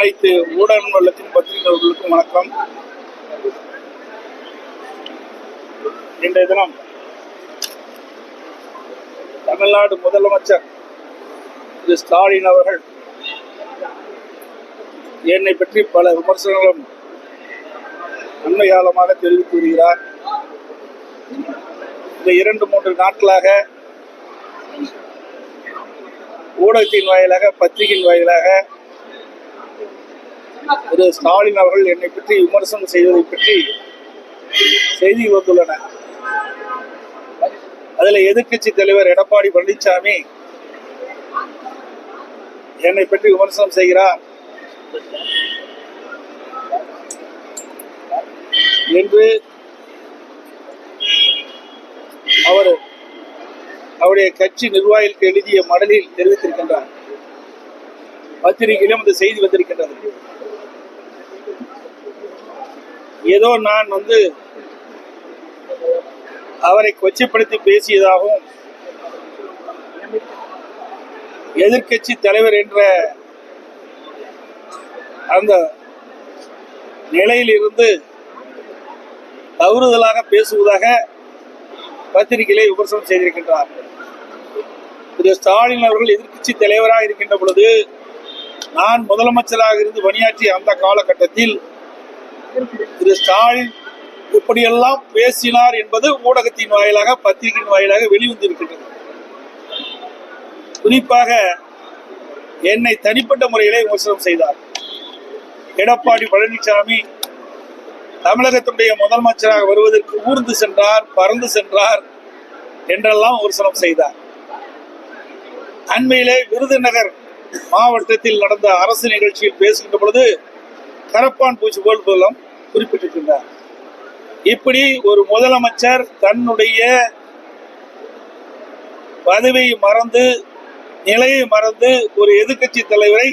அனைத்து ஊடக நலத்தின் பத்திரிகையாளர்களுக்கும் வணக்கம். இன்றைய தினம் தமிழ்நாடு முதலமைச்சர் திரு ஸ்டாலின் அவர்கள் என்னை பற்றி பல விமர்சனங்களும் அண்மை காலமாக தெரிவித்து வருகிறார் இந்த இரண்டு மூன்று நாட்களாக ஊடகத்தின் வாயிலாக பத்திரிகையின் வாயிலாக திரு ஸ்டாலின் அவர்கள் என்னை பற்றி விமர்சனம் செய்வதை பற்றி செய்தி வந்துள்ளன. அதுல எதிர்க்கட்சி தலைவர் எடப்பாடி பழனிசாமி என்னை பற்றி விமர்சனம் செய்கிறார். என்று அவர் அவருடைய கட்சி நிர்வாகிகளுக்கு எழுதிய மடலில் தெரிவித்திருக்கின்றார். பத்திரிகையிலும் இந்த செய்தி வந்திருக்கின்றது. ஏதோ நான் வந்து அவரை கொச்சைப்படுத்தி பேசியதாகவும் எதிர்க்கட்சி தலைவர் என்ற அந்த நிலையிலிருந்து தவறுதலாக பேசுவதாக பத்திரிகையிலே விமர்சனம் செய்திருக்கின்றார். திரு ஸ்டாலின் அவர்கள் எதிர்க்கட்சி தலைவராக இருக்கின்ற பொழுது நான் முதலமைச்சராக இருந்து பணியாற்றிய அந்த காலகட்டத்தில் திரு ஸ்டாலின் இப்படியெல்லாம் பேசினார் என்பது ஊடகத்தின் வாயிலாக பத்திரிகையின் வாயிலாக வெளிவந்திருக்கின்றது. குறிப்பாக என்னை தனிப்பட்ட முறையிலே விமர்சனம் செய்தார். எடப்பாடி பழனிசாமி தமிழகத்தினுடைய முதலமைச்சராக வருவதற்கு ஊர்ந்து சென்றார் பறந்து சென்றார் என்றெல்லாம் விமர்சனம் செய்தார். அண்மையிலே விருதுநகர் மாவட்டத்தில் நடந்த அரசு நிகழ்ச்சியில் பேசுகின்ற பொழுது கரப்பான் பூச்சி போல் போலம் குறிப்பிட்டிருக்கின்றார். இப்படி ஒரு முதலமைச்சர் தன்னுடைய பதவியை மறந்து நிலையை மறந்து ஒரு எதிர்க்கட்சி தலைவரை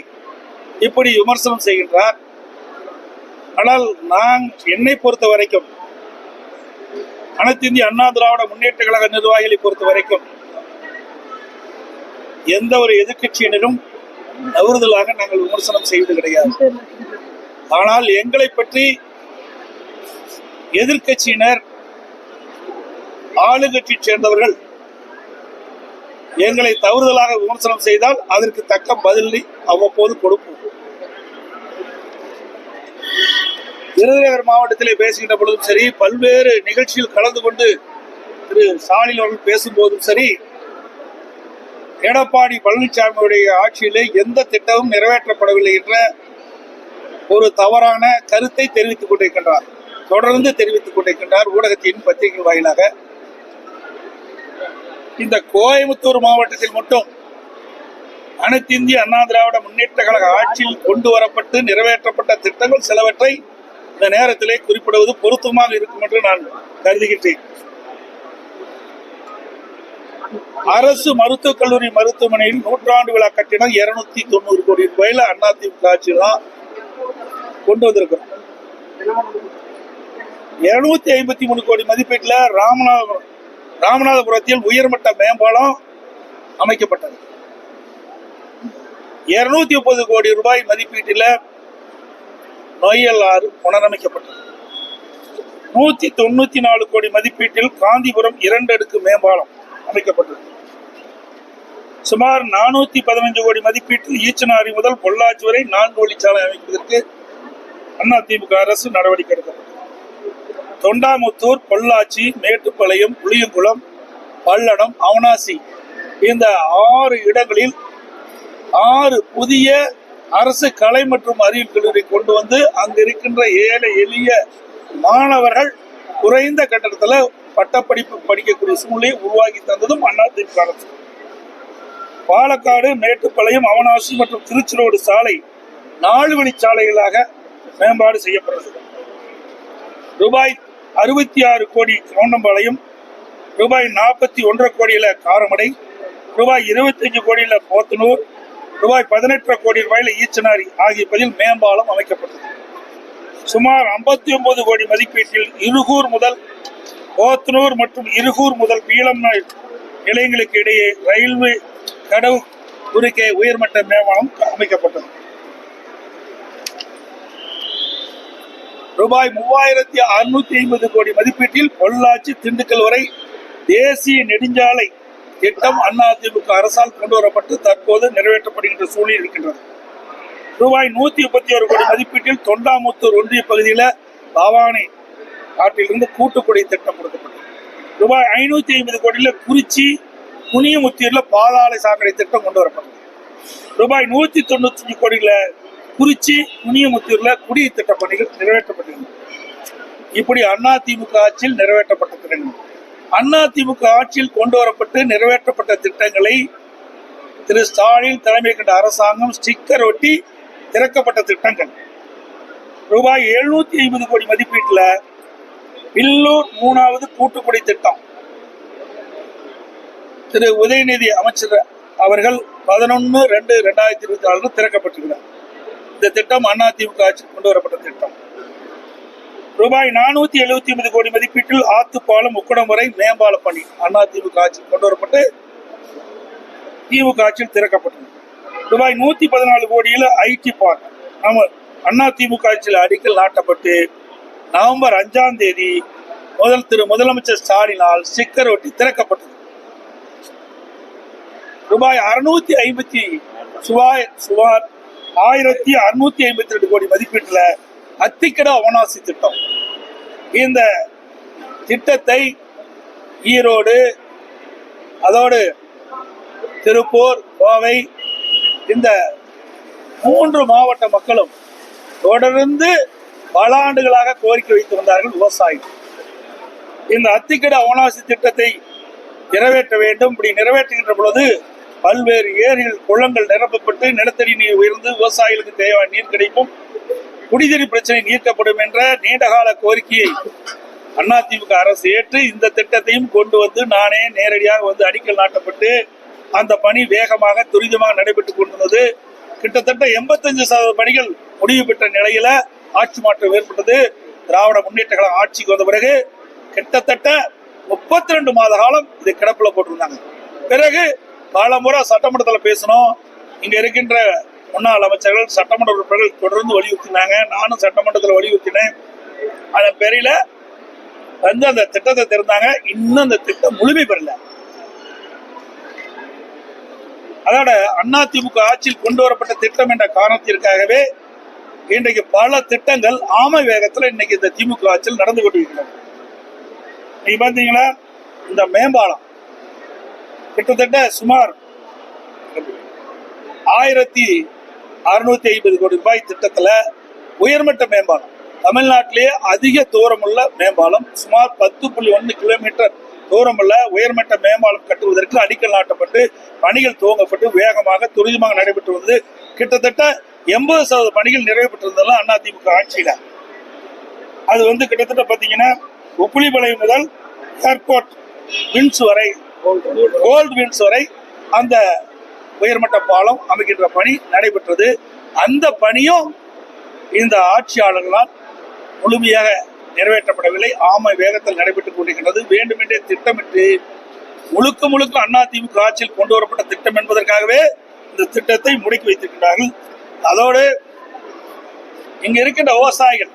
இப்படி விமர்சனம் செய்கின்றார். ஆனால் நான் என்னை பொறுத்த வரைக்கும் அனைத்து இந்திய அண்ணா திராவிட முன்னேற்ற கழக நிர்வாகிகளை பொறுத்த வரைக்கும் எந்த ஒரு எதிர்க்கட்சியினரும் தவறுதலாக நாங்கள் விமர்சனம் செய்வது கிடையாது. ஆனால் எங்களை பற்றி எதிர்கட்சியினர் ஆளுங்கட்சியை சேர்ந்தவர்கள் எங்களை தவறுதலாக விமர்சனம் செய்தால் அதற்கு தக்க பதிலை அவ்வப்போது கொடுப்போம். விருதுநகர் மாவட்டத்திலே பேசுகின்ற பொழுதும் சரி பல்வேறு நிகழ்ச்சியில் கலந்து கொண்டு திரு ஸ்டாலின் அவர்கள் பேசும்போதும் சரி எடப்பாடி பழனிசாமியுடைய ஆட்சியிலே எந்த திட்டமும் நிறைவேற்றப்படவில்லை என்ற ஒரு தவறான கருத்தை தெரிவித்துக் கொண்டிருக்கின்றார். தொடர்ந்து தெரிவித்துக் கொண்டிருக்கின்றார் ஊடகத்தின் பத்திரிகை வாயிலாக. இந்த கோயம்புத்தூர் மாவட்டத்தில் மட்டும் அனைத்து இந்திய அண்ணா திராவிட முன்னேற்ற கழக ஆட்சியில் கொண்டு வரப்பட்டு நிறைவேற்றப்பட்ட திட்டங்கள் சிலவற்றை இந்த நேரத்திலே குறிப்பிடுவது பொருத்தமாக இருக்கும் என்று நான் கருதுகின்றேன். அரசு மருத்துவக் கல்லூரி மருத்துவமனையில் நூற்றாண்டு விழா கட்டிடம் இருநூத்தி தொண்ணூறு கோடி ரூபாயில அதிமுக ஆட்சியில் தான் கொண்டு வந்திருக்கிறோம். இருநூத்தி ஐம்பத்தி மூணு கோடி மதிப்பீட்டில் ராமநாதபுரம் ராமநாதபுரத்தில் உயர்மட்ட மேம்பாலம் அமைக்கப்பட்டது. இருநூத்தி முப்பது கோடி ரூபாய் மதிப்பீட்டில் நொய்யல் ஆறு புனரமைக்கப்பட்டது. நூத்தி தொண்ணூத்தி நாலு கோடி மதிப்பீட்டில் காந்திபுரம் இரண்டு அடுக்கு மேம்பாலம் அமைக்கப்பட்டது. சுமார் நானூத்தி பதினஞ்சு கோடி மதிப்பீட்டில் ஈச்சனாரி முதல் பொள்ளாச்சி வரை நான்கு வழிச்சாலை அமைப்பதற்கு அண்ணா திமுக அரசு நடவடிக்கை எடுக்கப்பட்டது. தொண்டாமுத்தூர் பொள்ளாச்சி மேட்டுப்பாளையம் புளியங்குளம் பல்லடம் அவனாசி இந்த ஆறு இடங்களில் ஆறு புதிய அரசு கலை மற்றும் அறிவியல் கல்லூரி கொண்டு வந்து அங்கு இருக்கின்ற ஏழை எளிய மாணவர்கள் குறைந்த கட்டணத்தில் பட்டப்படிப்பு படிக்கக்கூடிய சூழ்நிலையை உருவாக்கி தந்ததும் அதிமுக அரசு. பாலக்காடு மேட்டுப்பாளையம் அவனாசி மற்றும் திருச்சிரோடு சாலை நாலு வழி சாலைகளாக மேம்பாடு செய்யப்பட்டது ரூபாய் அறுபத்தி ஆறு கோடி கவுண்டம்பாளையம் ரூபாய் நாற்பத்தி ஒன்றரை கோடியில காரமடை ரூபாய் இருபத்தஞ்சு கோடியில போத்தனூர் ரூபாய் பதினெட்டரை கோடி ரூபாயில ஈச்சனாரி ஆகிய பதில் மேம்பாலம் அமைக்கப்பட்டது. சுமார் 59 கோடி மதிப்பீட்டில் இருகூர் முதல் போத்தனூர் மற்றும் இருகூர் முதல் பீளம் நிலையங்களுக்கு இடையே ரயில்வே கடவு குறுக்கே உயர்மட்ட மேம்பாலம் அமைக்கப்பட்டது. ரூபாய் மூவாயிரத்தி அறுநூத்தி ஐம்பது கோடி மதிப்பீட்டில் பொள்ளாச்சி திண்டுக்கல் வரை தேசிய நெடுஞ்சாலை திட்டம் அதிமுக அரசால் கொண்டு வரப்பட்டு தற்போது நிறைவேற்றப்படுகின்ற சூழல் இருக்கின்றது. ரூபாய் நூத்தி முப்பத்தி ஒரு கோடி மதிப்பீட்டில் தொண்டாமுத்தூர் ஒன்றிய பகுதியில் பவானி ஆற்றிலிருந்து கூட்டுக்குடி திட்டம் கொடுக்கப்பட்டது. ரூபாய் ஐநூத்தி ஐம்பது கோடியில குறிச்சி குனியமுத்தூர்ல பாதாள சாக்கடை திட்டம் கொண்டு வரப்பட்டது. ரூபாய் நூத்தி தொண்ணூத்தி அஞ்சு கோடியில குறிச்சி முனியமுத்தூர்ல குடிய திட்ட பணிகள் நிறைவேற்றப்பட்டது இப்படி அண்ணா திமுக ஆட்சியில் நிறைவேற்றப்பட்ட திட்டங்கள் திமுக ஆட்சியில் கொண்டு வரப்பட்டு நிறைவேற்றப்பட்ட திட்டங்களை திரு ஸ்டாலின் தலைமை கண்ட அரசாங்கம் ஸ்டிக்கர் ஒட்டி திறக்கப்பட்ட திட்டங்கள். ரூபாய் எழுநூத்தி ஐம்பது கோடி மதிப்பீட்டில் பில்லூர் மூணாவது கூட்டுக்குடி திட்டம். திரு உதயநிதி அமைச்சர் அவர்கள் பதினொன்று ரெண்டு ரெண்டாயிரத்தி இருபத்தி நாலு திறக்கப்பட்டிருக்கிறார். இந்த திட்டம் அதிமுக ஆட்சியில் கொண்டு வரப்பட்ட திட்டம். ரூபாய் நானூத்தி எழுபத்தி ஒன்பது கோடி மதிப்பீட்டில் ஆத்துப்பாலம் உக்கடம் வரை மேம்பால பணி அதிமுக ஆட்சியில் கொண்டு வரப்பட்டு திமுக ஆட்சியில் திறக்கப்பட்டது. ரூபாய் நூத்தி பதினாலு கோடியில் ஐடி பார்க் நம்ம அதிமுக ஆட்சியில் அடிக்கல் நாட்டப்பட்டு நவம்பர் அஞ்சாம் தேதி முதல் திரு முதலமைச்சர் ஸ்டாலினால் ஸ்டிக்கர் ஒட்டி திறக்கப்பட்டது. ரூபாய் அறுநூத்தி ஐம்பத்தி சுவாய் சுமார் ஆயிரத்தி அறுநூத்தி ஐம்பத்தி ரெண்டு கோடி மதிப்பீட்டுல அத்திக்கட அவனாசி திட்டம். இந்த திட்டத்தை ஈரோடு அதோடு திருப்பூர் கோவை இந்த மூன்று மாவட்ட மக்களும் தொடர்ந்து பல ஆண்டுகளாக கோரிக்கை வைத்து வந்தார்கள் விவசாயிகள். இந்த அத்திக்கட அவனாசி திட்டத்தை நிறைவேற்ற வேண்டும். இப்படி நிறைவேற்றுகின்ற பொழுது பல்வேறு ஏரிகள் குளங்கள் நிரப்பப்பட்டு நிலத்தடி நீர் உயர்ந்து விவசாயிகளுக்கு தேவையான நீர் கிடைக்கும். குடிநீர் பிரச்சனை நீக்கப்படும் என்ற நீண்டகால கோரிக்கையை அதிமுக அரசு ஏற்று இந்த திட்டத்தையும் கொண்டு வந்து நானே நேரடியாக வந்து அடிக்கல் நாட்டப்பட்டு அந்த பணி வேகமாக துரிதமாக நடைபெற்றுக் கொண்டிருந்தது. கிட்டத்தட்ட எண்பத்தஞ்சு சதவீத பணிகள் முடிவு பெற்ற நிலையில ஆட்சி மாற்றம் ஏற்பட்டது. திராவிட முன்னேற்ற கழகம் ஆட்சிக்கு வந்த பிறகு கிட்டத்தட்ட முப்பத்தி ரெண்டு மாத காலம் இது கிடப்பில் போட்டிருந்தாங்க. பிறகு பல முறை சட்டமன்றத்தில் பேசணும். இங்கே இருக்கின்ற முன்னாள் அமைச்சர்கள் சட்டமன்ற உறுப்பினர்கள் தொடர்ந்து வலியுறுத்தினாங்க. நானும் சட்டமன்றத்தில் வலியுறுத்தினேன். அதன் பேரில் வந்து அந்த திட்டத்தை திறந்தாங்க இன்னும் அந்த திட்டம் முழுமை பெறல. அதோட அதிமுக ஆட்சியில் கொண்டு வரப்பட்ட திட்டம் என்ற காரணத்திற்காகவே இன்றைக்கு பல திட்டங்கள் ஆமை வேகத்தில் இன்னைக்கு இந்த திமுக ஆட்சியில் நடந்து கொண்டிருக்கிறது. நீங்க பார்த்தீங்கன்னா இந்த மேம்பாலம். கிட்டத்தட்ட சுமார் ஆயிரத்தி அறுநூத்தி ஐம்பது கோடி ரூபாய் திட்டத்துல உயர்மட்ட மேம்பாலம். தமிழ்நாட்டிலேயே அதிக தூரமுள்ள மேம்பாலம் சுமார் பத்து புள்ளி ஒன்று கிலோமீட்டர் தூரமுள்ள உயர்மட்ட மேம்பாலம் கட்டுவதற்கு அடிக்கல் நாட்டப்பட்டு பணிகள் துவங்கப்பட்டு வேகமாக துரிதமாக நடைபெற்று வந்தது. கிட்டத்தட்ட எண்பது சதவீத பணிகள் நிறைவு பெற்றிருந்ததெல்லாம் அதிமுக ஆட்சியில. அது வந்து கிட்டத்தட்ட பார்த்தீங்கன்னா உப்புளிபாளையம் முதல் ஏர்போர்ட் வின்ஸ் வரை கோல்டு வின்ஸ் வரை அந்த உயர்மட்ட பாலம் அமைக்கின்ற பணி நடைபெற்றது. அந்த பணியும் இந்த ஆட்சியாளர்களால் முழுமையாக நிறைவேற்றப்படவில்லை. ஆமை வேகத்தில் நடைபெற்றுக் கொண்டிருக்கிறது வேண்டுமென்றே திட்டமிட்டு முழுக்க முழுக்க அதிமுக ஆட்சியில் கொண்டு வரப்பட்ட திட்டம் என்பதற்காகவே இந்த திட்டத்தை முடக்கி வைத்திருக்கிறார்கள் அதோடு இங்க இருக்கின்ற விவசாயிகள்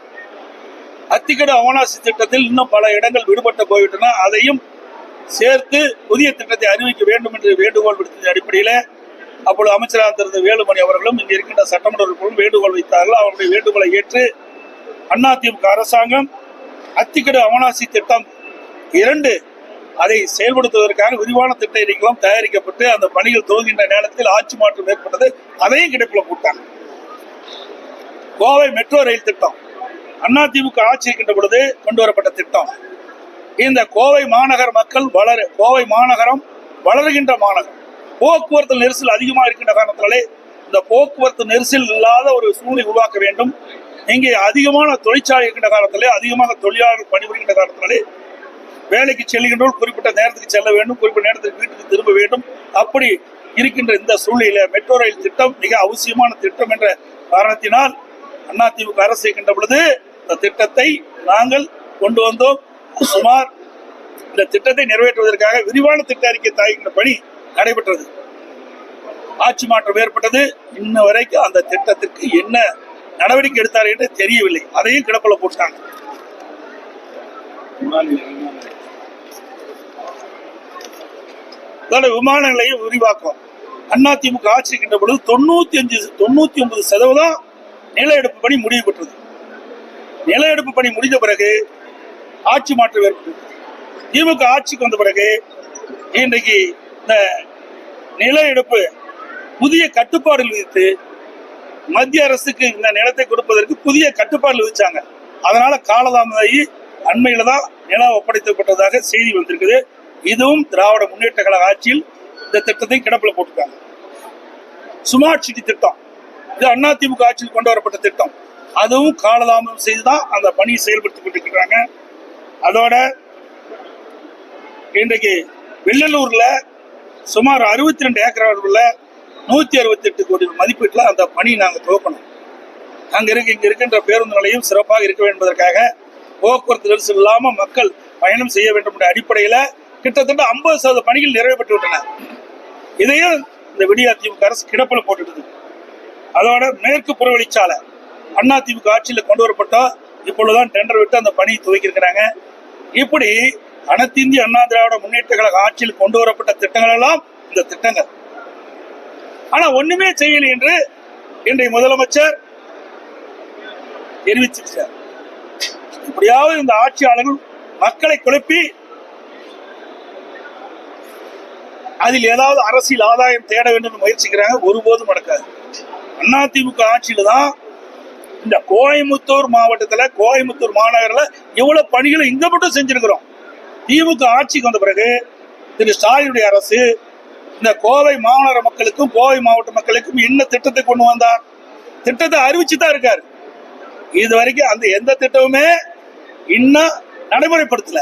அத்திக்கட அவனாசி திட்டத்தில் இன்னும் பல இடங்கள் விடுபட்டு போய்விட்டன. அதையும் சேர்த்து புதிய திட்டத்தை அறிவிக்க வேண்டும் என்று வேண்டுகோள் விடுத்த அடிப்படையில் அப்பொழுது அமைச்சராக இருந்த வேலுமணி அவர்களும் இங்கே இருக்கின்ற சட்டமன்ற வேண்டுகோள் வைத்தார்கள். அவருடைய வேண்டுகோளை ஏற்று அதிமுக அரசாங்கம் அத்திக்கடு அவனாசி திட்டம் இரண்டு அதை செயல்படுத்துவதற்காக விரிவான திட்ட இணைகளும் தயாரிக்கப்பட்டு அந்த பணிகள் துவங்கின்ற நேரத்தில் ஆட்சி மாற்றம் ஏற்பட்டது. அதையும் கிடைப்பில் போட்டாங்க. கோவை மெட்ரோ ரயில் திட்டம். அதிமுக ஆட்சி இருக்கின்ற பொழுது கொண்டு வரப்பட்ட திட்டம். இந்த கோவை மாநகர் மக்கள் வளர கோவை மாநகரம் வளர்கின்ற மாநகரம். போக்குவரத்து நெரிசல் அதிகமாக இருக்கின்ற காரணத்தாலே இந்த போக்குவரத்து நெரிசல் இல்லாத ஒரு சூழ்நிலை உருவாக்க வேண்டும். இங்கே அதிகமான தொழிற்சாலை இருக்கின்ற காலத்திலே அதிகமாக தொழிலாளர்கள் பணிபுரிகின்ற காலத்திலே வேலைக்கு செல்கின்றோர் குறிப்பிட்ட நேரத்துக்கு செல்ல வேண்டும் குறிப்பிட்ட நேரத்துக்கு வீட்டுக்கு திரும்ப வேண்டும். அப்படி இருக்கின்ற இந்த சூழ்நிலையில மெட்ரோ ரயில் திட்டம் மிக அவசியமான திட்டம் என்ற காரணத்தினால் அதிமுக அரசு இருக்கின்ற பொழுது இந்த திட்டத்தை நாங்கள் கொண்டு வந்தோம். சுமார் இந்த திட்டத்தை நிறைவேற்றுவதற்காக விரிவான திட்ட அறிக்கை தயாரிக்கின்ற பணி நடைபெற்றது. ஆட்சி மாற்றம் ஏற்பட்டது. இன்ன வரைக்கும் அந்த திட்டத்திற்கு என்ன நடவடிக்கை எடுத்தார் என்று தெரியவில்லை. அதையும் கிடப்பில் போட்டாங்க. அதோட விமான நிலையம் விரிவாக்கம். அதிமுக ஆட்சிக்கின்ற பொழுது தொண்ணூத்தி அஞ்சு தொண்ணூத்தி ஒன்பது சதவீதம் நில எடுப்பு பணி முடிவு பெற்றது. நில எடுப்பு பணி முடிந்த பிறகு ஆட்சி மாற்றம் ஏற்பட்டது திமுக ஆட்சிக்கு வந்த பிறகு இன்றைக்கு இந்த நில எடுப்பு புதிய கட்டுப்பாடுகள் விதித்து மத்திய அரசுக்கு இந்த நிலத்தை கொடுப்பதற்கு புதிய கட்டுப்பாடுகள் விதிச்சாங்க. அதனால காலதாமதாகி அண்மையில தான் நிலம் ஒப்படைக்கப்பட்டதாக செய்தி வந்திருக்குது. இதுவும் திராவிட முன்னேற்ற கழக ஆட்சியில் இந்த திட்டத்தை கிடப்பில் போட்டிருக்காங்க. சுமார்ட் சிட்டி திட்டம். இது அதிமுக ஆட்சியில் கொண்டு வரப்பட்ட திட்டம். அதுவும் காலதாமதம் செய்துதான் அந்த பணியை செயல்படுத்திக் கொண்டிருக்கிறாங்க. அதோட இன்றைக்கு வெள்ளலூர்ல சுமார் அறுபத்தி ரெண்டு ஏக்கர் அளவுல நூத்தி அறுபத்தி எட்டு கோடி மதிப்பீட்டில் அந்த பணி நாங்கள் துவக்கணும். அங்க இருக்க இங்க இருக்கின்ற பேருந்து நிலையம் சிறப்பாக இருக்க வேண்டும் என்பதற்காக போக்குவரத்து நெரிசல் இல்லாம மக்கள் பயணம் செய்ய வேண்டும் என்ற அடிப்படையில கிட்டத்தட்ட ஐம்பது சதவீத பணிகள் நிறைவேற்றி விட்டன. இதையும் இந்த விடிய அதிமுக அரசு கிடப்பில் போட்டுடுது. அதோட மேற்கு புறவழிச்சாலை அண்ணா ஆட்சியில் கொண்டு வரப்பட்டோம் இப்பொழுதுதான் டெண்டர் விட்டு அந்த பணியை துவக்கியிருக்கிறாங்க. இப்படி அனைத்திந்திய அண்ணா திராவிட முன்னேற்ற கழக ஆட்சியில் கொண்டு வரப்பட்ட திட்டங்கள் எல்லாம் இந்த திட்டங்கள். ஆனா ஒண்ணுமே செய்யலை என்று இன்றைய முதலமைச்சர் தெரிவிச்சிருக்கார் இப்படியாவது இந்த ஆட்சியாளர்கள் மக்களை குழப்பி அதில் ஏதாவது அரசியல் ஆதாயம் தேட வேண்டும் முயற்சிக்கிறாங்க. ஒருபோதும் நடக்காது. அதிமுக ஆட்சியில தான் இந்த கோயம்புத்தூர் மாவட்டத்தில் கோயம்புத்தூர் மாநகரில் இவ்வளோ பணிகளை இங்கே மட்டும் செஞ்சுருக்கிறோம். திமுக ஆட்சிக்கு வந்த பிறகு திரு ஸ்டாலினுடைய அரசு இந்த கோவை மாநகர மக்களுக்கும் கோவை மாவட்ட மக்களுக்கும் என்ன திட்டத்தை கொண்டு வந்தார்? திட்டத்தை அறிவிச்சு தான் இருக்காரு. இது வரைக்கும் அந்த எந்த திட்டமுமே இன்னும் நடைமுறைப்படுத்தல.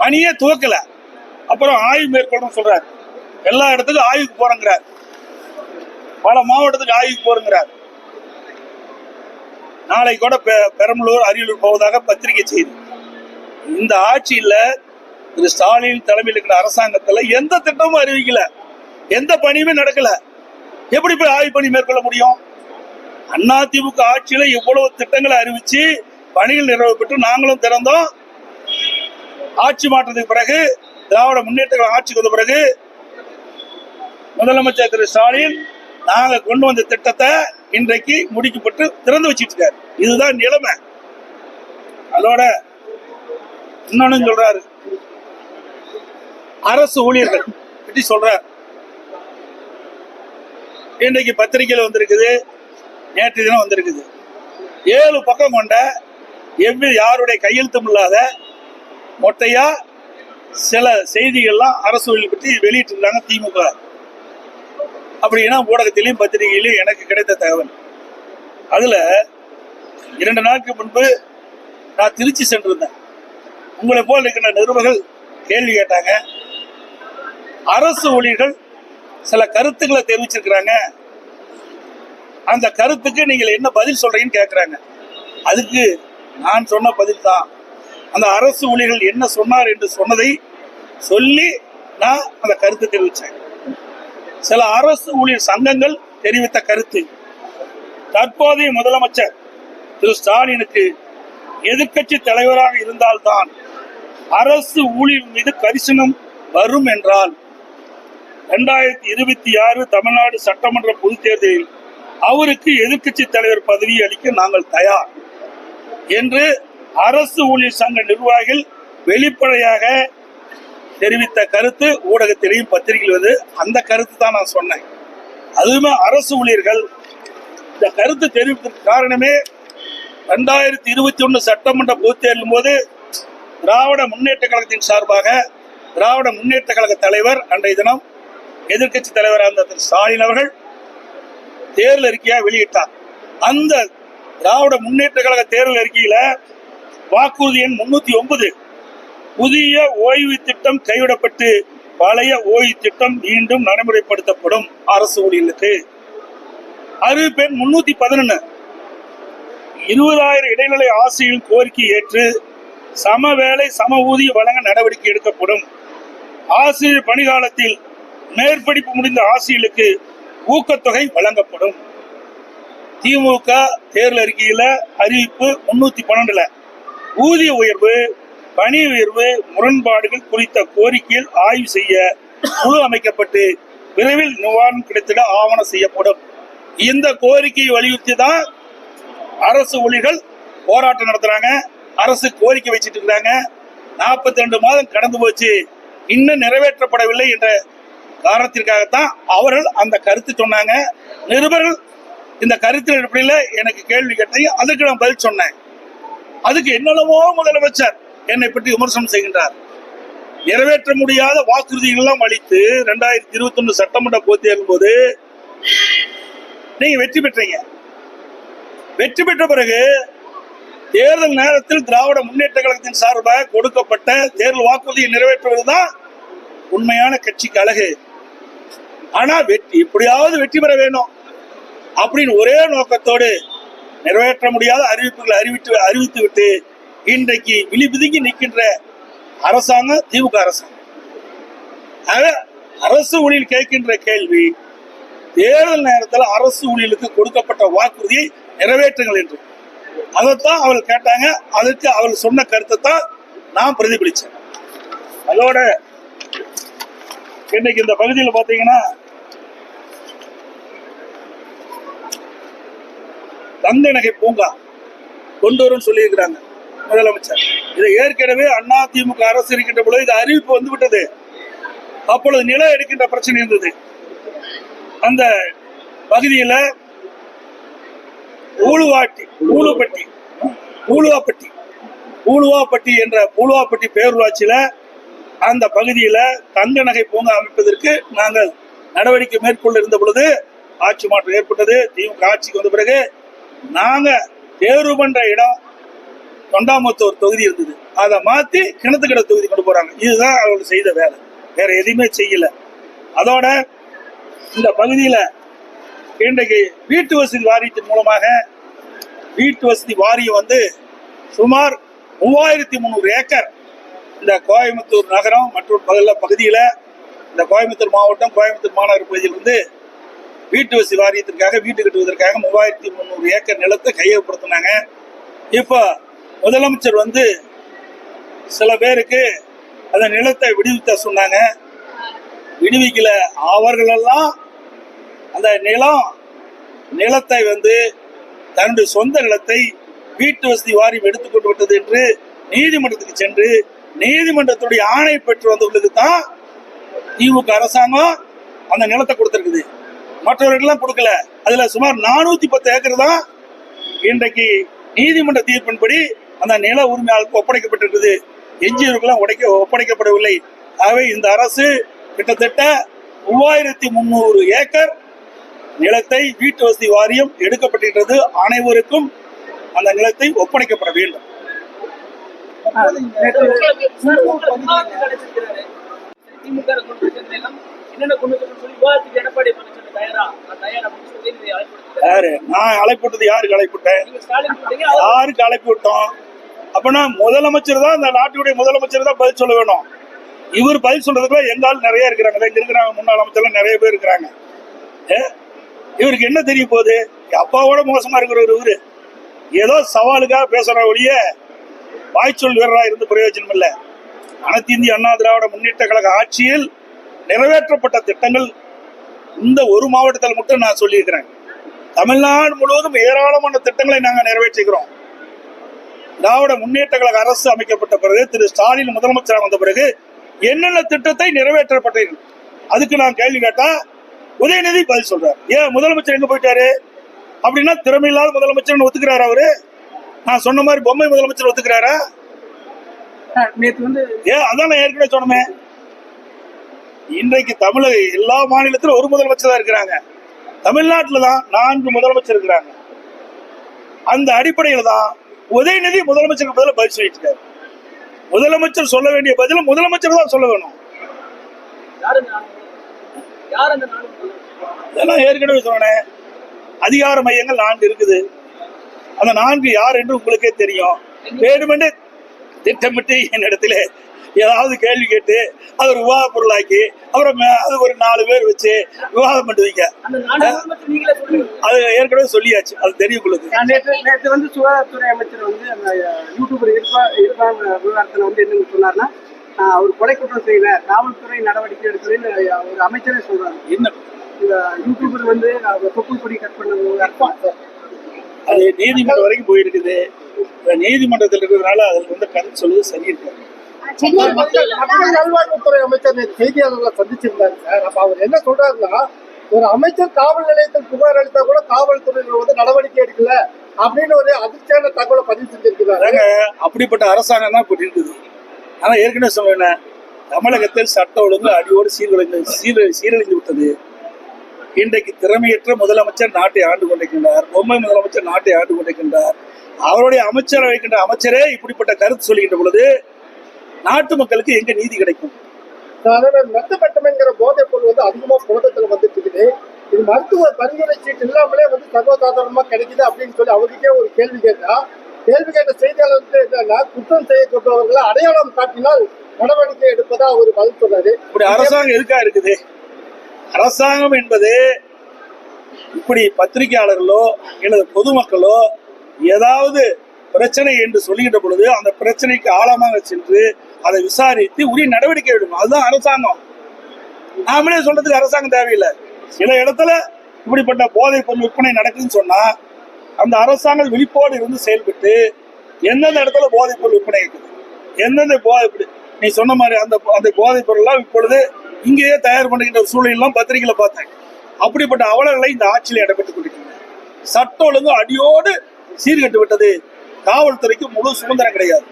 பணியே துவக்கல. அப்புறம் ஆய்வு மேற்கொள்ளணும் சொல்றாரு. எல்லா இடத்துக்கும் ஆய்வுக்கு போறேங்கிறார். பல மாவட்டத்துக்கு ஆய்வுக்கு போறேங்கிறார். நாளை கூட பெ- பெரம்பலூர் அரியலூர் போவதாக பத்திரிகை செய்தி. இந்த ஆட்சியில் திரு ஸ்டாலின் தலைமையில் இருக்கிற அரசாங்கத்தில் எந்த திட்டமும் அறிவிக்கல. எந்த பணியுமே நடக்கல. எப்படி போய் ஆய்வு பணி மேற்கொள்ள முடியும்? அதிமுக ஆட்சியில இவ்வளவு திட்டங்களை அறிவிச்சு பணிகள் நிறைவேற்று நாங்களும் திறந்தோம். ஆட்சி மாற்றத்துக்கு பிறகு திராவிட முன்னேற்ற ஆட்சிக்கு வந்த பிறகு முதலமைச்சர் திரு ஸ்டாலின் நாங்க கொண்டு வந்த திட்டத்தை இன்றைக்கு முடிக்கப்பட்டு திறந்து வச்சிட்டு இருக்காரு இதுதான் நிலைமை. அதோட இன்னொன்னு சொல்றாரு. அரசு ஊழியர்கள் பற்றி சொல்றார். இன்றைக்கு பத்திரிகையில் வந்திருக்குது நேற்று தினம் வந்திருக்குது. ஏழு பக்கம் கொண்ட எவ்வித யாருடைய கையெழுத்தும் இல்லாத மொட்டையா சில செய்திகள்லாம் அரசு ஊழியர் பற்றி வெளியிட்டு இருக்காங்க திமுக. அப்படின்னா ஊடகத்திலையும் பத்திரிகையிலையும் எனக்கு கிடைத்த தகவல். அதுல இரண்டு நாட்களுக்கு முன்பு நான் திருச்சி சென்றிருந்தேன். உங்களை போல் இருக்கிற நிருபர்கள் கேள்வி கேட்டாங்க. அரசு ஊழியர்கள் சில கருத்துக்களை தெரிவிச்சிருக்கிறாங்க. அந்த கருத்துக்கு நீங்கள் என்ன பதில் சொல்றீங்கன்னு கேட்குறாங்க அதுக்கு நான் சொன்ன பதில் தான். அந்த அரசு ஊழியர்கள் என்ன சொன்னார் என்று சொன்னதை சொல்லி நான் அந்த கருத்தை தெரிவித்தேன் சில அரசு ஊழியர் சங்கங்கள் தெரிவித்த கருத்து. தற்போதைய முதலமைச்சர் திரு ஸ்டாலினுக்கு எதிர்கட்சி தலைவராக இருந்தால்தான் அரசு ஊழியர் மீது கரிசனம் வரும் என்றால் இரண்டாயிரத்தி இருபத்தி ஆறு தமிழ்நாடு சட்டமன்ற பொதுத் தேர்தலில் அவருக்கு எதிர்க்கட்சி தலைவர் பதவி அளிக்க நாங்கள் தயார் என்று அரசு ஊழியர் சங்க நிர்வாகிகள் வெளிப்படையாக தெரிவித்த கருத்து ஊடகத்திலையும் பத்திரிகையில் வருது அந்த கருத்து தான் நான் சொன்னேன். அதுவுமே அரசு ஊழியர்கள் இந்த கருத்து தெரிவித்ததுக்கு காரணமே ரெண்டாயிரத்தி இருபத்தி ஒன்று சட்டமன்ற பொதுத் தேர்தலும் போது திராவிட முன்னேற்ற கழகத்தின் சார்பாக திராவிட முன்னேற்ற கழக தலைவர் அன்றைய தினம் எதிர்க்கட்சி தலைவராக இருந்த திரு ஸ்டாலின் அவர்கள் தேர்தல் அறிக்கையாக வெளியிட்டார். அந்த திராவிட முன்னேற்ற கழக தேர்தல் அறிக்கையில் வாக்குறுதி எண் முன்னூத்தி ஒன்பது புதிய ஓய்வு திட்டம் கைவிடப்பட்டு பழைய ஓய்வு திட்டம் மீண்டும் நடைமுறைப்படுத்தப்படும் அரசு ஊழியர்களுக்கு. அறிவிப்பு பேர் முன்னூத்தி பதினொன்னு. இருபதாயிரம் இடைநிலை ஆசிரியர்கள் கோரிக்கை ஏற்று சம வேலை சம ஊதியம் வழங்க நடவடிக்கை எடுக்கப்படும். ஆசிரியர் பணிகாலத்தில் மேற்படிப்பு முடிந்த ஆசிரியர்களுக்கு ஊக்கத்தொகை வழங்கப்படும். திமுக தேர்தல் அறிக்கையில அறிவிப்பு முன்னூத்தி பன்னெண்டுல. ஊதிய உயர்வு பணி உயர்வு முரண்பாடுகள் குறித்த கோரிக்கையில் ஆய்வு செய்ய குழு அமைக்கப்பட்டு விரைவில் நிவாரணம் கிடைத்திட ஆவணம் செய்யப்படும். இந்த கோரிக்கையை வலியுறுத்தி தான் அரசு ஊழியர்கள் போராட்டம் நடத்துறாங்க. அரசு கோரிக்கை வச்சிட்டு இருக்காங்க. நாற்பத்தி ரெண்டு மாதம் கடந்து போச்சு. இன்னும் நிறைவேற்றப்படவில்லை என்ற காரணத்திற்காகத்தான் அவர்கள் அந்த கருத்து சொன்னாங்க. நிருபர்கள் இந்த கருத்தின் அடிப்படையில் எனக்கு கேள்வி கேட்டீங்க அதுக்கு நான் பதில் சொன்னேன். அதுக்கு என்னென்னவோ முதலமைச்சர் என்னை பற்றி விமர்சனம் செய்கின்றார். நிறைவேற்ற முடியாத வாக்குறுதிகள் எல்லாம் அளித்து ரெண்டாயிரத்தி இருபத்தி ஒன்று சட்டமன்ற பொதுத் போது நீங்க வெற்றி பெற்றீங்க. வெற்றி பெற்ற பிறகு தேர்தல் நேரத்தில் திராவிட முன்னேற்ற கழகத்தின் சார்பாக கொடுக்கப்பட்ட தேர்தல் வாக்குறுதியை நிறைவேற்றுவதுதான் உண்மையான கட்சிக்கு அழகு. ஆனா வெற்றி எப்படியாவது வெற்றி பெற வேணும் அப்படின்னு ஒரே நோக்கத்தோடு நிறைவேற்ற முடியாத அறிவிப்புகளை அறிவித்து அறிவித்து விட்டு இன்றைக்கு விழிபிதுங்கி நிற்கின்ற அரசாங்கம் திமுக அரசாங்கம். ஆக அரசு ஊழியர் கேட்கின்ற கேள்வி தேர்தல் நேரத்தில் அரசு ஊழியர்களுக்கு கொடுக்கப்பட்ட வாக்குறுதியை நிறைவேற்றுங்கள் என்று. அதைத்தான் அவர் கேட்டாங்க. அதுக்கு அவர் சொன்ன கருத்தை தான் நான் பிரதிபலிச்சேன். அதோட இன்னைக்கு இந்த பகுதியில் பார்த்தீங்கன்னா தங்க நகை பூங்கா கொண்டு வரும்னு சொல்லியிருக்கிறாங்க. முதலமைச்சர். இதை ஏற்கனவே அண்ணா திமுக அரசு இருக்கின்ற பொழுது இது அறிவிப்பு வந்துவிட்டது. அப்பொழுது நிலம் எடுக்கின்ற பிரச்சனை இருந்தது. அந்த பகுதியில ஊழுவாட்டி ஊழுப்பட்டி ஊழுவாப்பட்டி ஊழுவாப்பட்டி என்ற ஊழுவாப்பட்டி பேரூராட்சியில அந்த பகுதியில தங்க நகை பூங்கா அமைப்பதற்கு நாங்கள் நடவடிக்கை மேற்கொள்ள இருந்த பொழுது ஆட்சி மாற்றம் ஏற்பட்டது. திமுக ஆட்சிக்கு வந்த பிறகு நாங்க தேர்வு பண்ணுற இடம் தொண்டாமுத்தூர் தொகுதி இருந்தது. அதை மாத்தி கிணத்துக்கடை தொகுதி கொண்டு போறாங்க. இதுதான் அவர்கள் செய்த வேலை. வேற எதையுமே செய்யல. அதோட இந்த பகுதியில இன்றைக்கு வீட்டு வசதி வாரியத்தின் மூலமாக வீட்டு வசதி வாரியம் வந்து சுமார் மூவாயிரத்தி முந்நூறு ஏக்கர் இந்த கோயம்புத்தூர் நகரம் மற்றும் பகல பகுதியில் இந்த கோயம்புத்தூர் மாவட்டம் கோயம்புத்தூர் மாநகர பகுதியில் வந்து வீட்டு வசதி வாரியத்திற்காக வீட்டு கட்டுவதற்காக மூவாயிரத்தி முந்நூறு ஏக்கர் நிலத்தை கையகப்படுத்தினாங்க. இப்போ முதலமைச்சர் வந்து சில பேருக்கு அந்த நிலத்தை விடுவித்த சொன்னாங்க. விடுவிக்கல. அவர்களெல்லாம் அந்த நிலம் நிலத்தை வந்து தன்னுடைய சொந்த நிலத்தை வீட்டு வசதி வாரியம் எடுத்துக்கொண்டு விட்டது என்று நீதிமன்றத்துக்கு சென்று நீதிமன்றத்துடைய ஆணை பெற்று வந்தவர்களுக்கு தான் திமுக அரசாங்கம் அந்த நிலத்தை கொடுத்துருக்குது. மற்றவர்கள்லாம் கொடுக்கல. அதுல சுமார் நானூத்தி பத்து ஏக்கர் தான் இன்றைக்கு நீதிமன்ற தீர்ப்பின்படி அந்த நில உரிமையாளருக்கு ஒப்படைக்கப்பட்டிருக்குது எஞ்சியவர்களும் உடைக்க ஒப்படைக்கப்படவில்லை. ஆகவே இந்த அரசு கிட்டத்தட்ட மூவாயிரத்தி முந்நூறு ஏக்கர் நிலத்தை வீட்டு வசதி வாரியம் எடுக்கப்பட்டிருக்கிறது. அனைவருக்கும் அந்த நிலத்தை ஒப்படைக்கப்பட வேண்டும். நான் அழைப்பு யாரு நான் யாருக்கு அழைப்புட்டேன் யாருக்கு அழைப்பு விட்டோம்? அப்பனா முதலமைச்சர் தான் இந்த நாட்டுடைய முதலமைச்சர் தான் பதில் சொல்ல வேணும். இவர் பதில் சொல்றதுக்குள்ள எங்க ஆள் நிறைய இருக்கிறாங்க. இங்க இருக்கிறாங்க முன்னாள் அமைச்சர்லாம் நிறைய பேர் இருக்கிறாங்க. இவருக்கு என்ன தெரிய போகுது? அப்பாவோட மோசமா இருக்கிறவர் இவரு. ஏதோ சவாலுக்காக பேசுற ஒழிய வாய்ச்சொல் வீரரா இருந்து பிரயோஜனம் இல்லை. அனைத்து இந்திய அண்ணா திராவிட முன்னேற்ற கழக ஆட்சியில் நிறைவேற்றப்பட்ட திட்டங்கள் இந்த ஒரு மாவட்டத்தில் மட்டும் நான் சொல்லியிருக்கிறேன். தமிழ்நாடு முழுவதும் ஏராளமான திட்டங்களை நாங்கள் நிறைவேற்றிக்கிறோம். திராவிட முன்னேற்ற கழக அரசு அமைக்கப்பட்ட பிறகு திரு ஸ்டாலின் முதலமைச்சராக வந்த பிறகு என்னென்ன திட்டத்தை நிறைவேற்றப்பட்டீர்கள்? அதுக்கு நான் கேள்வி கேட்டா உதயநிதி பதில் சொல்றாரு. ஏன் முதலமைச்சர் எங்க போயிட்டாரு? அப்படின்னா திறமையில்லாத முதலமைச்சர் ஒத்துக்கிறாரு அவரு? நான் சொன்ன மாதிரி பொம்மை முதலமைச்சர் ஒத்துக்கிறாரா? நேற்று வந்து ஏன் அதான் நான் ஏற்கனவே சொன்னமே இன்றைக்கு தமிழக எல்லா மாநிலத்திலும் ஒரு முதலமைச்சர் தான் இருக்கிறாங்க. தமிழ்நாட்டில் தான் நான்கு முதலமைச்சர் இருக்கிறாங்க. அந்த அடிப்படையில் தான் உதயநிதி முதலமைச்சருக்கு பதிலாக பதில் சொல்லிட்டு இருக்காரு முதலமைச்சர் சொல்ல வேண்டிய பதில முதலமைச்சர் தான் சொல்ல வேணும். இதெல்லாம் ஏற்கனவே சொன்னேன். அதிகார மையங்கள் நான்கு இருக்குது. அந்த நான்கு யார் என்று உங்களுக்கே தெரியும். வேணுமென்று திட்டமிட்டு என்னிடத்திலே ஏதாவது கேள்வி கேட்டு அது ஒரு விவாத பொருளாக்கி அப்புறம் அது ஒரு நாலு பேர் வச்சு விவாதம் பண்ணுவீங்க அந்த நான்கு குடும்பத்தை நீங்களே சொல்லுங்க. அது ஏற்கனவே சொல்லியாச்சு அது தெரியும் உங்களுக்கு. நேற்று வந்து சுகாதாரத்துறை அமைச்சர் வந்து அந்த யூடியூபர் இருப்பா இருப்பான் விவகாரத்தில் வந்து என்னன்னு சொன்னார்னா அவர் கொலை குற்றம் செய்யல காவல்துறை நடவடிக்கை எடுக்கலன்னு ஒரு அமைச்சரே சொல்றாரு. என்ன? இந்த யூடியூபர் வந்து தொப்புள் கொடி கட் பண்ண அது நீதிமன்றம் வரைக்கும் போயிருக்குது. நீதிமன்றத்தில் இருக்கிறதுனால அதில் வந்து கருத்து சொல்லுவது சரி இருக்காது மக்கள் நல்வாழ்வுத்துறை அமைச்சர் செய்தியாளர்களை சந்திச்சிருந்தாரு. சார் அப்ப அவர் என்ன சொல்றாருன்னா ஒரு அமைச்சர் காவல் நிலையத்தில் புகார் அளித்தா கூட காவல்துறையினர் வந்து நடவடிக்கை எடுக்கல அப்படின்னு ஒரு அதிர்ச்சியான தகவலை பதிவு செஞ்சிருக்கிறாரு. அதாங்க அப்படிப்பட்ட அரசாங்கம் தான் இப்ப இருக்குது ஆனா ஏற்கனவே சொன்னேன் தமிழகத்தில் சட்ட ஒழுங்கு அடியோடு சீர்குலைந்து சீர சீரழிந்து விட்டது. இன்றைக்கு திறமையற்ற முதலமைச்சர் நாட்டை ஆண்டு கொண்டிருக்கின்றார். பொம்மை முதலமைச்சர் நாட்டை ஆண்டு கொண்டிருக்கின்றார். அவருடைய அமைச்சர் வைக்கின்ற அமைச்சரே இப்படிப்பட்ட கருத்து சொல்லுகின்ற பொழுது நாட்டு மக்களுக்கு எங்க நீதி கிடைக்கும்? அதனால மெத்தமெட்டமென்கிற போதைப் பொருள் வந்து அதிகமா புழக்கத்துல வந்துட்டு இருக்குது இது மருத்துவ பரிந்துரை சீட்டு இல்லாமலே வந்து சர்வசாதாரணமா கிடைக்குது அப்படின்னு சொல்லி அவருக்கே ஒரு கேள்வி கேட்டா கேள்வி கேட்ட செய்தியாளருக்கு என்னன்னா குற்றம் செய்யப்பட்டவர்களை அடையாளம் காட்டினால் நடவடிக்கை எடுப்பதா அவர் பதில் சொன்னாரு. இப்படி அரசாங்கம் எதுக்கா இருக்குது? அரசாங்கம் என்பது இப்படி பத்திரிகையாளர்களோ அல்லது பொதுமக்களோ ஏதாவது பிரச்சனை என்று சொல்லுகின்ற பொழுது அந்த பிரச்சனைக்கு ஆழமாக சென்று அதை விசாரித்து உரிய நடவடிக்கை எடுக்கணும். அதுதான் அரசாங்கம். நாமளே சொல்றதுக்கு அரசாங்கம் தேவையில்லை. சில இடத்துல இப்படிப்பட்ட போதை பொருள் விற்பனை நடக்குதுன்னு சொன்னா அந்த அரசாங்கம் விழிப்போடு இருந்து செயல்பட்டு எந்தெந்த இடத்துல போதைப் பொருள் விற்பனை இருக்குது? எந்தெந்த போதை நீ சொன்ன மாதிரி அந்த அந்த போதைப் பொருள்லாம் இப்பொழுது இங்கேயே தயார் பண்ணுகின்ற சூழலெல்லாம் பத்திரிகையில பார்த்தேன். அப்படிப்பட்ட அவலங்களை இந்த ஆட்சியில் இடம்பெற்றுக் கொண்டிருக்கின்றன சட்ட ஒழுங்கு அடியோடு சீர்கெட்டு விட்டது காவல்துறைக்கு முழு சுதந்திரம் கிடையாது.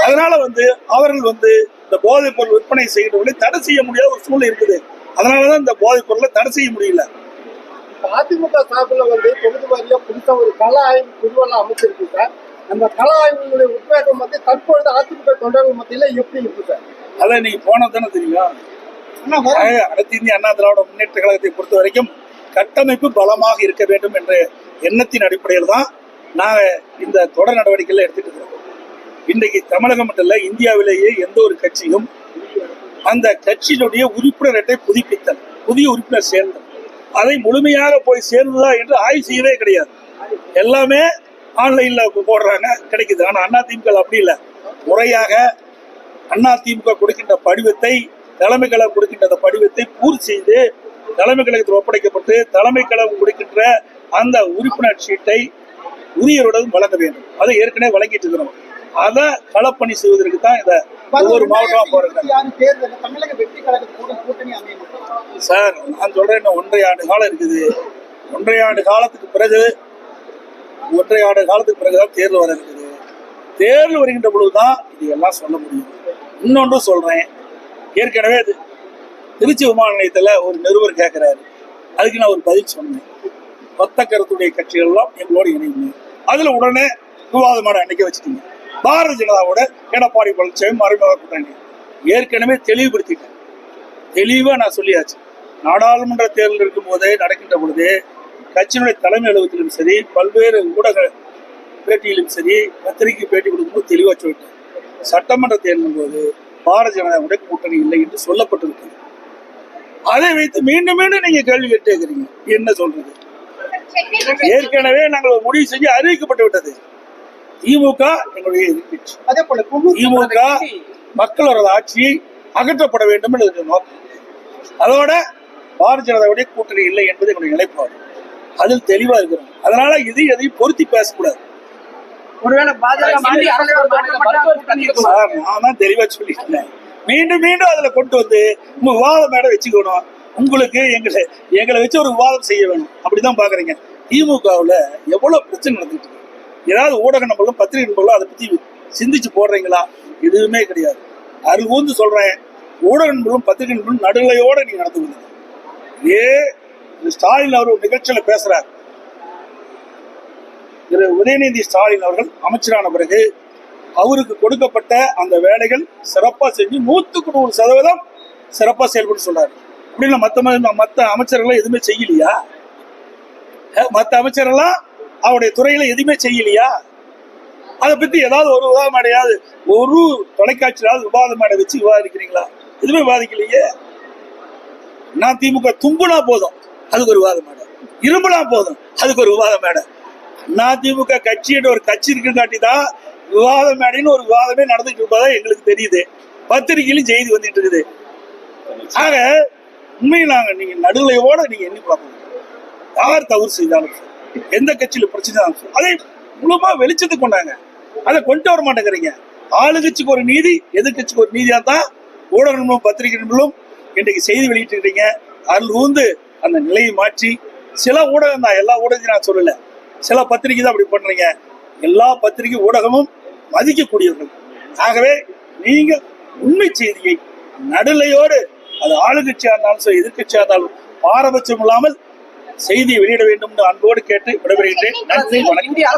அதனால வந்து அவர்கள் வந்து இந்த போதைப் பொருள் விற்பனை செய்கின்றவர்களை தடை செய்ய முடியாத ஒரு சூழ்நிலை இருக்குது அதனாலதான் இந்த போதைப் பொருளை தடை செய்ய முடியல. அதிமுக சார்பில் வந்து தொகுதி வாரியா புதுசா ஒரு கள ஆய்வு குழுவெல்லாம் அமைச்சிருக்கு சார். அந்த கள ஆய்வுகளுடைய உத்வேகம் வந்து தற்பொழுது அதிமுக தொண்டர்கள் மத்தியில எப்படி இருக்கு சார்? அதை நீங்க போனதானே தெரியும்? ஆனா வர- ஆக, அனைத்து இந்திய அண்ணா திராவிட முன்னேற்ற கழகத்தை பொறுத்த வரைக்கும் கட்டமைப்பு பலமாக இருக்க வேண்டும் என்ற எண்ணத்தின் அடிப்படையில் தான் நாங்க இந்த தொடர் நடவடிக்கைகளை எடுத்துட்டு இருக்கிறோம். இன்றைக்கு தமிழகம் மட்டும் இல்ல இந்தியாவிலேயே எந்த ஒரு கட்சியும் அந்த கட்சியினுடைய உறுப்பினர் புதுப்பித்தல் புதிய உறுப்பினர் சேர்ந்தல் அதை முழுமையாக போய் சேர்ந்ததா என்று ஆய்வு செய்யவே கிடையாது. எல்லாமே ஆன்லைன்ல போடுறாங்க கிடைக்குது. ஆனா அண்ணா திமுக அப்படி இல்லை. முறையாக அண்ணா திமுக கொடுக்கின்ற படிவத்தை தலைமை கழகம் கொடுக்கின்ற அந்த படிவத்தை பூர்த்தி செய்து தலைமை கழகத்தில் ஒப்படைக்கப்பட்டு தலைமை கழகம் கொடுக்கின்ற அந்த உறுப்பினர் சீட்டை உரியருடன் வழங்க வேண்டும். அதை ஏற்கனவே வழங்கிட்டு இருக்கிறோம். அதை களப்பணி செய்வதற்கு தான் இந்த ஒவ்வொரு மாவட்டமா போறாங்க சார் நான் சொல்றேன் இன்னும் ஒன்றரை ஆண்டு காலம் இருக்குது. ஒன்றரை ஆண்டு காலத்துக்கு பிறகு ஒன்றரை ஆண்டு காலத்துக்கு பிறகுதான் தேர்தல் வர இருக்குது. தேர்தல் வருகின்ற பொழுதுதான் இது எல்லாம் சொல்ல முடியும். இன்னொன்று சொல்றேன். ஏற்கனவே இது திருச்சி விமான நிலையத்துல ஒரு நிருபர் கேட்கிறாரு அதுக்கு நான் ஒரு பதில் சொன்னேன். ஒத்த கருத்துடைய கட்சிகள் எல்லாம் எங்களோடு இணைங்க அதுல உடனே விவாதமான அன்னைக்கு வச்சுட்டீங்க. பாரதிய ஜனதாவோட எடப்பாடி பழனிசாமி மறைமுக கூட்டணி. ஏற்கனவே தெளிவுபடுத்திட்டேன். தெளிவாக நான் சொல்லியாச்சு. நாடாளுமன்ற தேர்தல் இருக்கும் போதே நடக்கின்ற பொழுது கட்சியினுடைய தலைமை அலுவலகத்திலும் சரி பல்வேறு ஊடக பேட்டியிலும் சரி பத்திரிகை பேட்டி கொடுக்கும்போது தெளிவாக சொல்லிட்டேன். சட்டமன்ற தேர்தலின் போது பாரதிய ஜனதாவுடைய கூட்டணி இல்லை என்று சொல்லப்பட்டிருக்கிறது. அதை வைத்து மீண்டும் மீண்டும் நீங்க கேள்வி கேட்டு என்ன சொல்றது? ஏற்கனவே நாங்கள் முடிவு செஞ்சு அறிவிக்கப்பட்டு விட்டது. திமுக எங்களுடைய எதிர்க்கட்சி. அதே போல திமுக மக்களோட ஆட்சி அகற்றப்பட வேண்டும் என்று நோக்கம் அதோட பாரதிய ஜனதாவுடைய கூட்டணி இல்லை என்பது எங்களுடைய நிலைப்பாடு. அதில் தெளிவா இருக்கிறோம். அதனால இது எதையும் பொருத்தி பேசக்கூடாது. நான் தான் தெளிவா சொல்லிட்டேன் மீண்டும் மீண்டும் அதுல கொண்டு வந்து உங்க விவாதம் மேடம் வச்சுக்கணும். உங்களுக்கு எங்களை எங்களை வச்சு ஒரு விவாதம் செய்ய வேணும். அப்படிதான் பாக்குறீங்க. திமுகவுல எவ்வளவு பிரச்சனை நடந்துட்டு ஏதாவது ஊடக நம்பர்களும் பத்திரிகை நம்பர்களும் அதை பத்தி சிந்திச்சு போடுறீங்களா? எதுவுமே கிடையாது. அருகூந்து சொல்கிறேன் சொல்றேன் ஊடக நண்பர்களும் பத்திரிகை நண்பர்களும் நடுநிலையோட நீங்கள் நடந்து கொள்ளுங்க. ஏ ஸ்டாலின் அவர் ஒரு நிகழ்ச்சியில பேசுகிறார் திரு உதயநிதி ஸ்டாலின் அவர்கள் அமைச்சரான பிறகு அவருக்கு கொடுக்கப்பட்ட அந்த வேலைகள் சிறப்பா செஞ்சு நூற்றுக்கு நூறு சதவீதம் சிறப்பா செயல்பட்டு சொல்றாரு. அப்படின்னு மற்ற மற்ற மத்த எதுவுமே செய்யலையா? மற்ற அமைச்சரெல்லாம் அவருடைய துறையில எதுவுமே செய்யலையா? அதை பத்தி ஏதாவது ஒரு விவாதம் மேடையாவது ஒரு தொலைக்காட்சியாவது விவாத மேடை வச்சு விவாதிக்கிறீங்களா? எதுவுமே விவாதிக்கலையே? நான் திமுக தும்புனா போதும் அதுக்கு ஒரு விவாதம் மேடை இரும்புனா போதும் அதுக்கு ஒரு விவாதம் மேடை நான் திமுக கட்சின்னு ஒரு கட்சி இருக்குன்னு காட்டி தான் விவாத மேடைன்னு ஒரு விவாதமே நடந்துட்டு இருப்பதா எங்களுக்கு தெரியுது. பத்திரிகையிலும் செய்தி வந்துட்டு இருக்குது. ஆக உண்மையை நாங்கள் நீங்க நடுநிலையோட நீங்க எண்ணி பார்க்கணும். யார் தவறு செய்தாலும் எந்த கட்சியில பிரச்சனை அதை முழுமா வெளிச்சத்துக்கு கொண்டாங்க. அதை கொண்டு வர மாட்டேங்கிறீங்க. ஆளுகட்சிக்கு ஒரு நீதி எதிர்கட்சிக்கு ஒரு நீதியா தான் ஊடகங்களும் பத்திரிகை நிபுணர்களும் இன்றைக்கு செய்தி வெளியிட்டு இருக்கீங்க அதில் ஊந்து அந்த நிலையை மாற்றி சில ஊடகம் தான் எல்லா ஊடகத்தையும் நான் சொல்லல. சில பத்திரிகை தான் அப்படி பண்றீங்க. எல்லா பத்திரிகை ஊடகமும் மதிக்கக்கூடியவர்கள். ஆகவே நீங்க உண்மை செய்தியை நடுநிலையோடு அது ஆளுங்கட்சியா இருந்தாலும் சரி எதிர்கட்சியா இருந்தாலும் பாரபட்சம் இல்லாமல் செய்தியை வெளியிட வேண்டும் என்று அன்போடு கேட்டு விடைபெறுகின்றேன். நன்றி வணக்கம். இந்திய